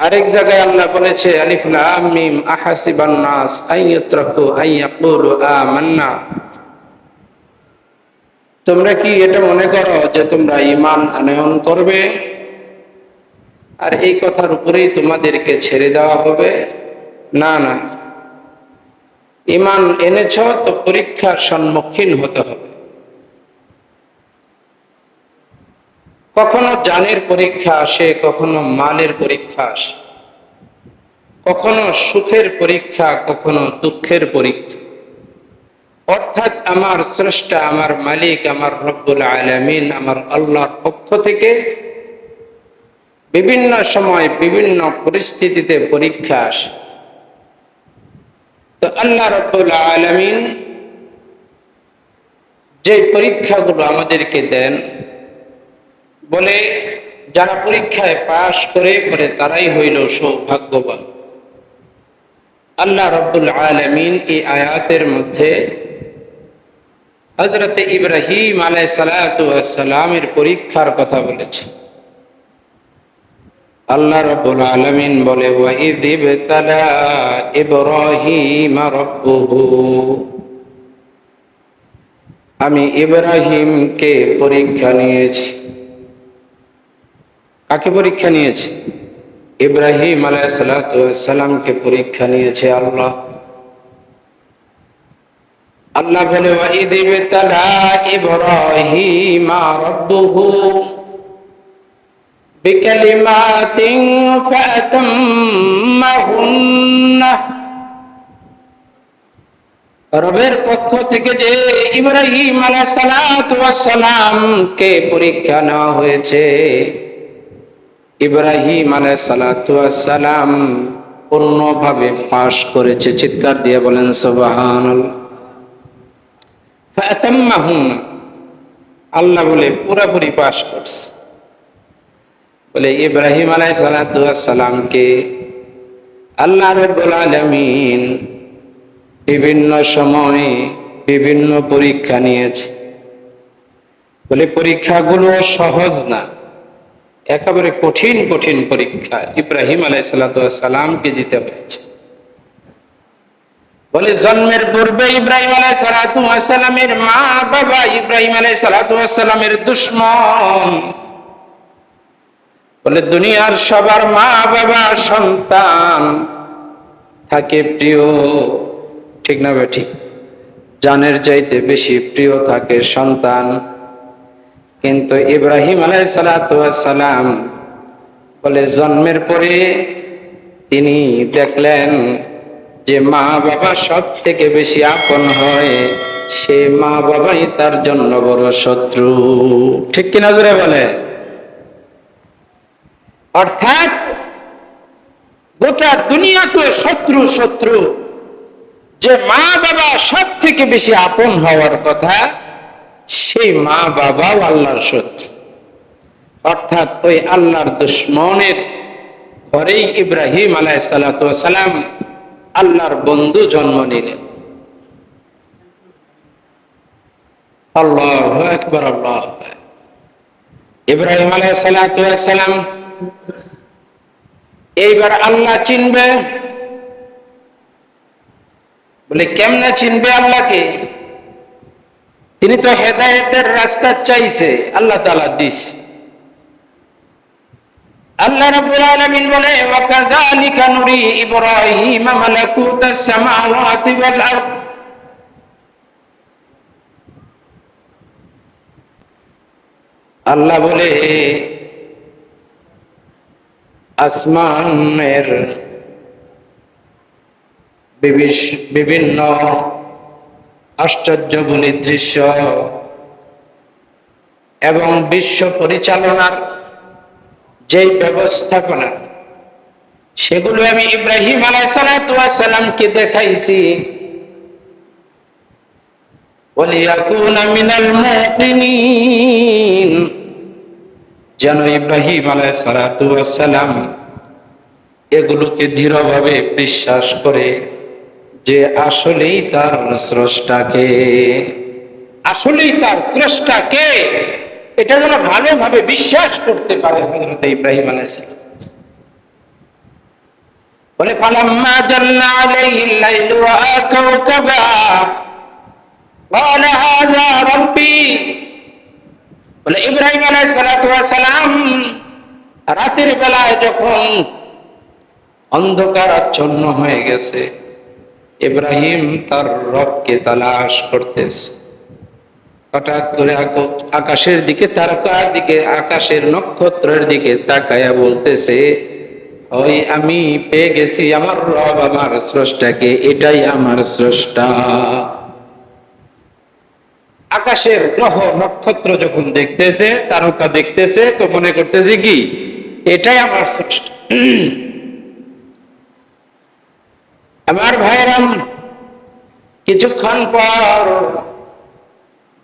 আরেক জায়গায় আল্লাহ বলেছে, আলিফ লাম আহাসিবান নাস, আইয়ুত্রাকু আইয়াকুলু আমান্না। তোমরা কি এটা মনে করো যে তোমরা ঈমান আনয়ন করবে? আর এই কথার উপরেই তোমাদেরকে ছেড়ে দেওয়া হবে? না না। ঈমান এনেছ তো পরীক্ষার সম্মুখীন হতে হবে। কখনো জানের পরীক্ষা আসে, কখনো মালের পরীক্ষা আসে। কখনো সুখের পরীক্ষা, কখনো দুঃখের পরীক্ষা। অর্থাৎ আমার স্রষ্টা, আমার মালিক, আমার রব্বুল আলমিন, আমার আল্লাহর পক্ষ থেকে বিভিন্ন সময় বিভিন্ন পরিস্থিতিতে পরীক্ষা আসে। তো আল্লাহ রব্বুল আলমিন যে পরীক্ষাগুলো আমাদেরকে দেন বলে, যারা পরীক্ষায় পাশ করে পরে তারাই হইল সৌভাগ্যবান। আল্লাহ রব্বুল আলমিন এই আয়াতের মধ্যে হজরত ইব্রাহিম আলাই সালাতামের পরীক্ষার কথা বলেছে। আল্লাহ রব্বুল আলমিন বলে আমি ইব্রাহিমকে পরীক্ষা নিয়েছি। কাকে পরীক্ষা নিয়েছে? ইব্রাহিম আলাইসালামকে পরীক্ষা নিয়েছে আল্লাহ? আল্লাহ বলে বিকালিমাতিন ফাতাম্মাহুন্না. রবের পক্ষ থেকে যে ইব্রাহিম আলাইসালামকে পরীক্ষা নেওয়া হয়েছে ইব্রাহিম আলাইসালাম পূর্ণভাবে পাশ করেছে। চিৎকার দিয়ে বলেন সোবাহান আল্লাহ বলে, পুরাপুরি পাশ করছে। বলে, ইব্রাহিম আলাই সালাতামকে আল্লাহ রব্বুল আলমিন বিভিন্ন সময়ে বিভিন্ন পরীক্ষা নিয়েছে। বলে, পরীক্ষাগুলো সহজ না। একেবারে কঠিন কঠিন পরীক্ষা ইব্রাহিম আলাই সালাতামকে দিতে হয়েছে। বলে, জন্মের পূর্বে ইব্রাহিম আলাই সালাতামের মা বাবা ইব্রাহিম আলাই সালাতামের দুশ্মন। বলে, দুনিয়ার সবার মা বাবা সন্তান থাকে প্রিয়। ঠিক না বে ঠিক? জানের চাইতে বেশি প্রিয় থাকে সন্তান। কিন্তু ইব্রাহিম আলাই সালাম বলে জন্মের পরে তিনি দেখলেন যে মা বাবা সব থেকে বেশি আপন হয়, সে মা বাবাই তার জন্য বড় শত্রু। ঠিক কিনা জোরে বলে? অর্থাৎ গোটা দুনিয়া তো শত্রু শত্রু। যে মা বাবা সব থেকে বেশি আপন হওয়ার কথা সেই মা বাবাও আল্লাহর শত্রু। অর্থাৎ ওই আল্লাহর দুশ্মনের ঘরেই ইব্রাহিম আলাই সালাম আল্লাহর বন্ধু জন্ম নিলেন। আল্লাহ একবার আল্লাহ ইব্রাহিম আলাই এইবার আল্লাহ চিনবে। বলে, কেমনে চিনবে আল্লাহকে? তিনি তো হেদায়তের রাস্তা চাইছে, আল্লাহ তালা দিস। আল্লাহ রাব্বুল আলামিন বলে ওয়াকাযালিকা নুরি ইব্রাহিম মালাকুতাস সামাওয়াতি ওয়াল আরদ। আল্লাহ বলে, আসমানের বিভিন্ন আশ্চর্যগুলি দৃশ্য এবং বিশ্ব পরিচালনার যে ব্যবস্থাপনা, সেগুলো আমি ইব্রাহিম আলাইসালামকে দেখাইছি। যেন ইব্রাহিম আলাইসালাম এগুলোকে দৃঢ়ভাবে বিশ্বাস করে। যে আসলেই তার স্রষ্টাকে আসলেই তার স্রষ্টাকে এটা যেন ভালোভাবে বিশ্বাস করতে পারে হজরত ইব্রাহিম আলাইসালাম বলে ফালাম্মা জাল্লা আলাইহিল লাইলু রাআ কাওকাবা قال هذا ربي বলে ইব্রাহিম আলাইহিস সালাতু ওয়াস সালাম রাতের বেলায় যখন অন্ধকার আচ্ছন্ন হয়ে গেছে ইব্রাহিম তার রবকে তালাশ করতেছে। হঠাৎ করে আক- আকাশের দিকে তারকার দিকে, আকাশের নক্ষত্রের দিকে তাকায়া বলতেছে, ওই আমি পেয়ে গেছি আমার রব, আমার স্রষ্টাকে, এটাই আমার স্রষ্টা। আকাশের গ্রহ নক্ষত্র যখন দেখতেছে, তারকা দেখতেছে, তো মনে করতেছে কি, এটাই আমার স্রষ্টা। আমার ভাইরাম কিছুক্ষণ পর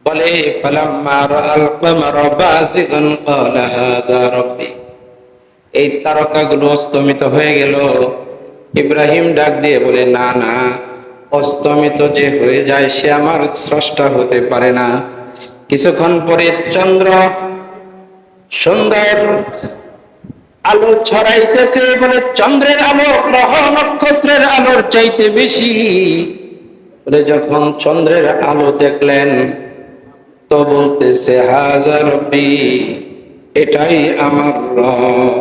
বলে এই তারকাগুলো অস্তমিত হয়ে গেল। ইব্রাহিম ডাক দিয়ে বলে, না না, অস্তমিত যে হয়ে যায় সে আমার স্রষ্টা হতে পারে না। কিছুক্ষণ পরে চন্দ্র সুন্দর আলো ছড়াইতেছে বলে চন্দ্রের আলো, গ্রহ নক্ষত্রের আলোর চাইতে বেশি। বলে যখন চন্দ্রের আলো দেখলেন, তো বলতেছে হাজার এটাই আমার রব,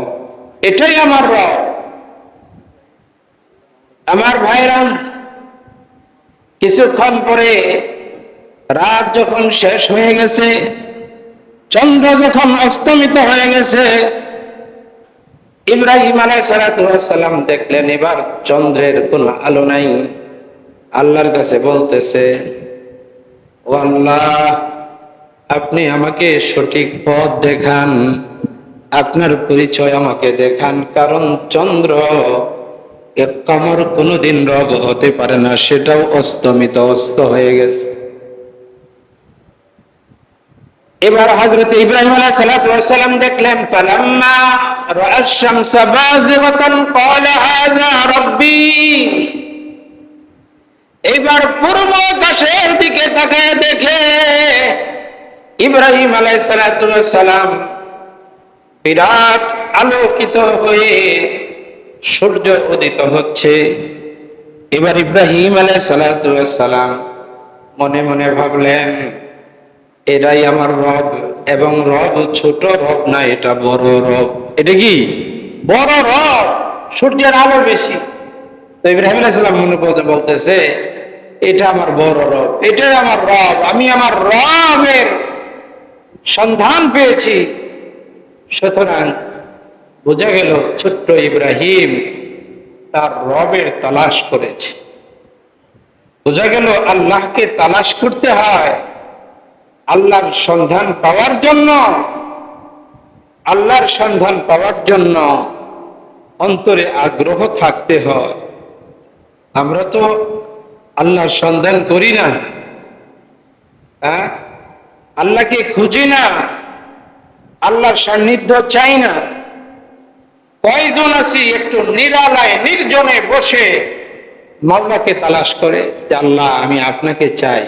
এটাই আমার রব। আমার ভাইরাম কিছুক্ষণ পরে রাত যখন শেষ হয়ে গেছে, চন্দ্র যখন অস্তমিত হয়ে গেছে ইব্রাহিম আলাইসালাম দেখলেন, এবার চন্দ্রের কোনো আলো নাই। আল্লাহর কাছে বলতেছে, ও আল্লাহ, আপনি আমাকে সঠিক পথ দেখান, আপনার পরিচয় আমাকে দেখান, কারণ চন্দ্র এক কোনোদিন রব হতে পারে না, সেটাও অস্তমিত, অস্ত হয়ে গেছে। এবার হযরত ইব্রাহিম সালাম দেখলেন এবার পূর্ব আকাশের দিকে তাকায় দেখে ইব্রাহিম আলাই সালাম বিরাট আলোকিত হয়ে সূর্য উদিত হচ্ছে। এবার ইব্রাহিম আলাই সালাম মনে মনে ভাবলেন এটাই আমার রব এবং রব ছোট রব না, এটা বড় রব। এটা কি? বড় রব, সূর্যের আলো বেশি। তো ইব্রাহিম আলাইসাল্লাম মনে করতে বলতেছে, এটা আমার বড় রব, এটাই আমার রব, আমি আমার রবের সন্ধান পেয়েছি। সুতরাং বোঝা গেল ছোট্ট ইব্রাহিম তার রবের তালাশ করেছে। বোঝা গেল আল্লাহকে তালাশ করতে হয়। আল্লাহর সন্ধান পাওয়ার জন্য, আল্লাহর সন্ধান পাওয়ার জন্য অন্তরে আগ্রহ থাকতে হয়। আমরা তো আল্লাহর সন্ধান করি না। হ্যাঁ? আল্লাহকে খুঁজি না। আল্লাহর সান্নিধ্য চাই না। কয়জন আছি একটু নিরালায়, নির্জনে বসে মাল্লাকে তালাশ করে আল্লাহ, আমি আপনাকে চাই।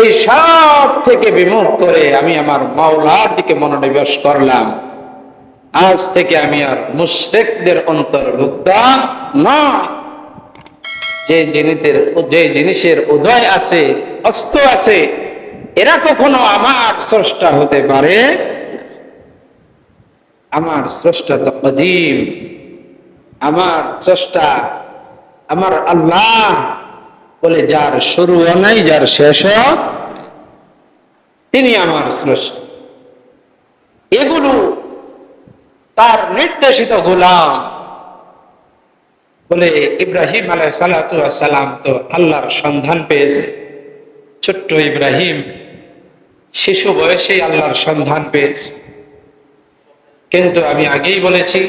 এই সব থেকে বিমুখ করে আমি আমার মাওলার দিকে মনোনিবেশ করলাম। আজ থেকে আমি আর মুশরিকদের অন্তর্ভুক্ত নয়। যে জিনিসের যে জিনিসের উদয় আছে, অস্ত আছে, এরা কখনো আমার স্রষ্টা হতে পারে আমার স্রষ্টা তো কদিম। আমার স্রষ্টা, আমার আল্লাহ। বলে, যার শুরুও নাই, যার শেষও তিনি আমার স্রষ্টা। এগুলো তার নির্দেশিত গোলাম বলে ইব্রাহিম আলাই তো আল্লাহর সন্ধান পেয়েছে। ছোট্ট ইব্রাহিম শিশু বয়সেই আল্লাহর সন্ধান পেয়েছে। কিন্তু আমি আগেই বলেছি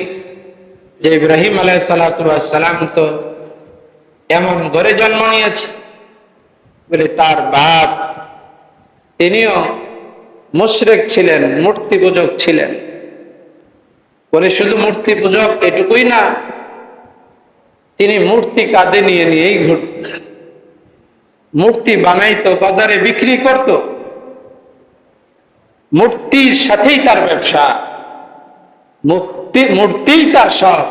যে ইব্রাহিম আলাই সালাম তো এমন ঘরে জন্ম নিয়েছে। বলে তার বাপ, তিনিও মুশরেক ছিলেন, মূর্তি পূজক ছিলেন। বলে শুধু মূর্তি পূজক এটুকুই না, তিনি মূর্তি কাঁধে নিয়ে নিয়েই ঘুরতেন মূর্তি বানাইতো, বাজারে বিক্রি করত। মূর্তির সাথেই তার ব্যবসা। মূর্তি, মূর্তিই তার সব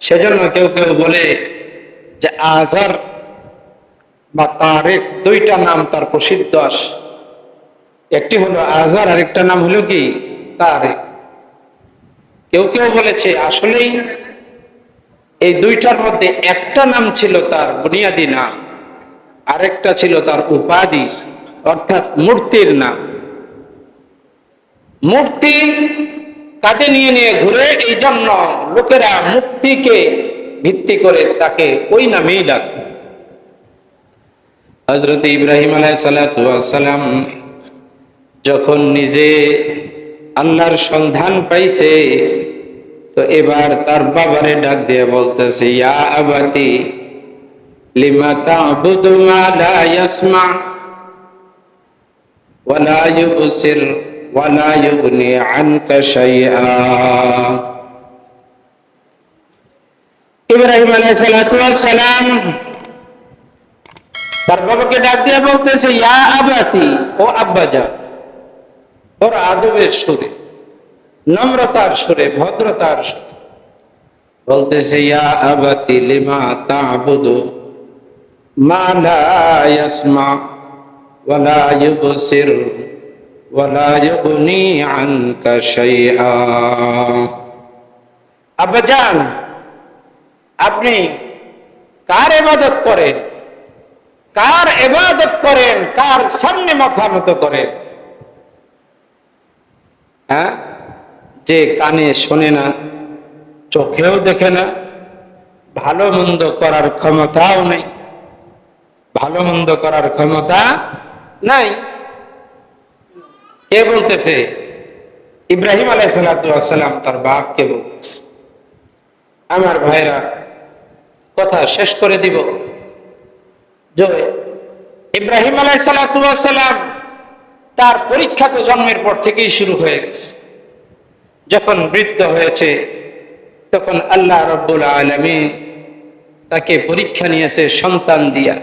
সেজন্য কেউ কেউ বলে যে আজার বা তারেক দুইটা নাম তার প্রসিদ্ধ আস। একটি হলো আজার আরেকটা নাম হলো কি? তারেক কেউ কেউ বলেছে, আসলেই এই দুইটার মধ্যে একটা নাম ছিল তার বুনিয়াদি নাম, আরেকটা ছিল তার উপাধি, অর্থাৎ মূর্তির নাম। মূর্তি কাঁধে নিয়ে নিয়ে ঘুরে, এই জন্য লোকেরা মূর্তিকে ভিত্তি করে তাকে ওই নামেই ডাকবে হজরত ইব্রাহিম আলাই সালাম যখন নিজে আল্লাহর সন্ধান পাইছে, তো এবার তার বাবারে ডাক দিয়ে বলতেছে, ইয়া আবাতি, লিমা তা'বুদু মা আনকা শাইআ? ইব্রাহিম আলাইহিস সালাতু ওয়াস সালাম তার বাবাকে ডাক দিয়ে বলতেছে ইয়া আবাতি ও আব্বাজান ওর আদবের সুরে নম্রতার সুরে ভদ্রতার সুরে বলতেছে ইয়া আবাতি লিমা তা'বুদু মা লা ইয়াসমা ওয়া লা ইউবসির ওয়া লা ইউগনি আনকা শাইআ আব্বাজান আপনি কার ইবাদত করেন? কার এবাদত করেন? কার সামনে মাথা মতো করেন? হ্যাঁ? যে কানে শোনে না, চোখেও দেখে না, ভালো মন্দ করার ক্ষমতাও নেই। ভালো মন্দ করার ক্ষমতা নাই। কে বলতেছে? ইব্রাহিম আলাইসালাম তার বাপকে বলতেছে? আমার ভাইরা কথা শেষ করে দিব। ইব্রাহিম আলাইসালাম তার পরীক্ষা তো জন্মের পর থেকেই শুরু হয়ে গেছে। যখন বৃদ্ধ হয়েছে, তখন আল্লাহ রব্বুল আলমী তাকে পরীক্ষা নিয়েছে সন্তান দিয়া।